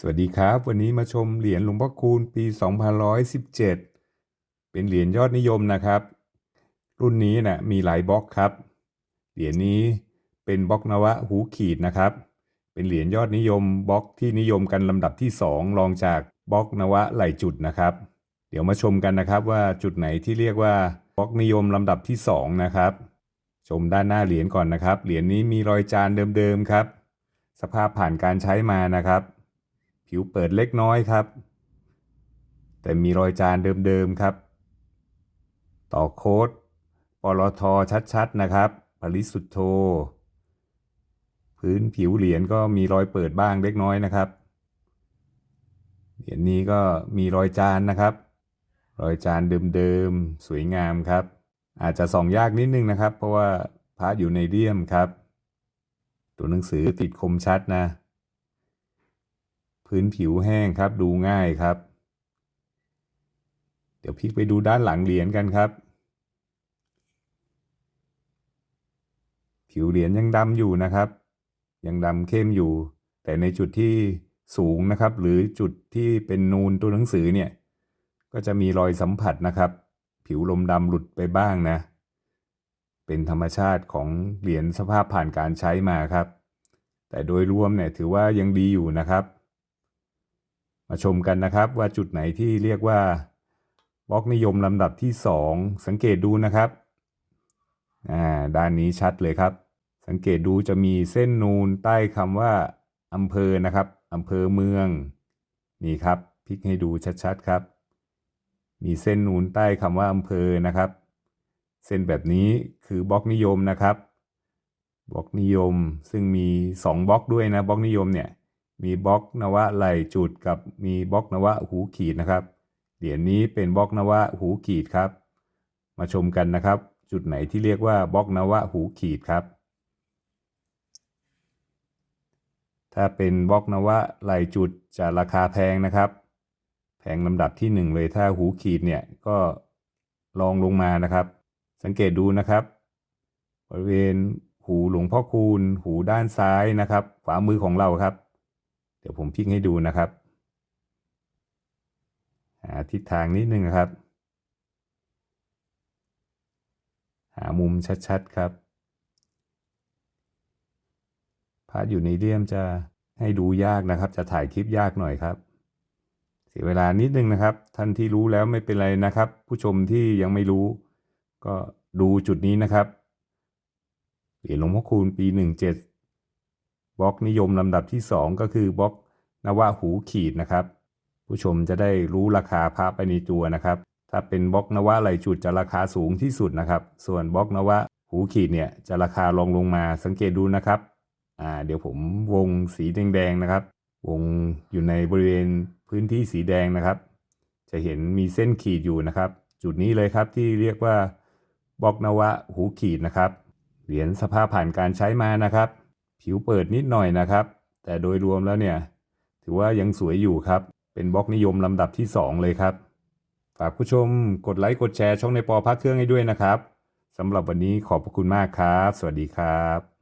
สวัสดีครับ วันนี้มาชมเหรียญหลวงพ่อคูณปี 2117 เป็นเหรียญยอดนิยมนะครับ รุ่นนี้นะมีหลายบล็อกครับ เหรียญนี้เป็นบล็อกนวะหูขีดนะครับ เป็นเหรียญยอดนิยมบล็อกที่นิยมกันลำดับที่ 2 รองจากบล็อกนวะไหลจุดนะครับ เดี๋ยวมาชมกันนะครับว่าจุดไหนที่เรียกว่าบล็อกนิยมลำดับที่ 2 นะครับ ชมด้านหน้าเหรียญก่อนนะครับ เหรียญนี้มีรอยจานเดิมๆครับ สภาพผ่านการใช้มานะครับ ผิวเปิดเล็กน้อยครับ แต่มีรอยจานเดิมๆครับ ต่อโค้ดปลทชัดๆนะครับปริสุทธโธ พื้นผิวเหรียญก็มีรอยเปิดบ้างเล็กน้อยนะครับเหรียญนี้ก็มีรอยจานนะครับ รอยจานเดิมๆสวยงามครับ อาจจะส่องยากนิดนึงนะครับ เพราะว่าพระอยู่ในเดียมครับ ตัวหนังสือติดคมชัดนะ พื้นผิวแห้งครับ ดูง่ายครับ เดี๋ยวพลิกไปดูด้านหลังเหรียญกันครับ ผิวเหรียญยังดำอยู่นะครับ ยังดำเข้มอยู่ แต่ในจุดที่สูงนะครับ หรือจุดที่เป็นนูนตัวหนังสือเนี่ย ก็จะมีรอยสัมผัสนะครับ ผิวลมดำหลุดไปบ้างนะ เป็นธรรมชาติของเหรียญสภาพผ่านการใช้มาครับ แต่โดยรวมเนี่ยถือว่ายังดีอยู่นะครับ มาชมกันนะครับว่าจุดไหนที่เรียกว่าบล็อกนิยมลำดับที่ 2 สังเกตดูนะครับอ่าด้านนี้ชัดเลยครับ สังเกตดูจะมีเส้นนูนใต้คำว่าอำเภอนะครับอำเภอเมือง นี่ครับพลิกให้ดูชัดๆครับ มีเส้นนูนใต้คำว่าอำเภอนะครับ เส้นแบบนี้คือบล็อกนิยมนะครับบล็อกนิยมซึ่งมี 2บล็อกด้วยนะบล็อกนิยมเนี่ย มีบล็อกนวะไหลจุดกับมีบล็อกนวะหูขีดนะครับ เหรียญนี้เป็นบล็อกนวะหูขีดครับ มาชมกันนะครับ จุดไหนที่เรียกว่าบล็อกนวะหูขีดครับ ถ้าเป็นบล็อกนวะไหลจุดจะราคาแพงนะครับ แพงลำดับที่หนึ่งเลยถ้าหูขีดเนี่ยก็ลองลงมานะครับ สังเกตดูนะครับ บริเวณหูหลวงพ่อคูณ หูด้านซ้ายนะครับ ขวามือของเราครับ ดี๋ยวผมพลิกให้ดูนะครับหาทิศทางนิดนึงนะครับ หามุมชัดๆครับพระอยู่ในเดียมจะให้ดูยากนะครับ จะถ่ายคลิปยากหน่อยครับ เสียเวลานิดนึงนะครับ ท่านที่รู้แล้วไม่เป็นไรนะครับ ผู้ชมที่ยังไม่รู้ ก็ดูจุดนี้นะครับเหรียญหลวงพ่อคูณปีหนึ่งเจ็ด บล็อกนิยมลำดับที่สองก็คือบล็อกนวะหูขีดนะครับ ผู้ชมจะได้รู้ราคาพระไปในตัวนะครับ ถ้าเป็นบล็อกนวะไหลจุดจะราคาสูงที่สุดนะครับ ส่วนบล็อกนวะหูขีดเนี่ยจะราคารองลงมาสังเกตดูนะครับอ่าเดี๋ยวผมวงสีแดงๆนะครับ วงอยู่ในบริเวณพื้นที่สีแดงนะครับ จะเห็นมีเส้นขีดอยู่นะครับ จุดนี้เลยครับที่เรียกว่าบล็อกนวะหูขีดนะครับ เหรียญสภาพผ่านการใช้มานะครับ ผิวเปิดนิดหน่อยนะครับ แต่โดยรวมแล้วเนี่ย ถือว่ายังสวยอยู่ครับ เป็นบล็อกนิยมลำดับที่ 2 เลยครับ ฝากผู้ชมกดไลค์กดแชร์ช่องในปอพักเครื่องให้ด้วยนะครับสำหรับวันนี้ขอบพระคุณมากครับ สวัสดีครับ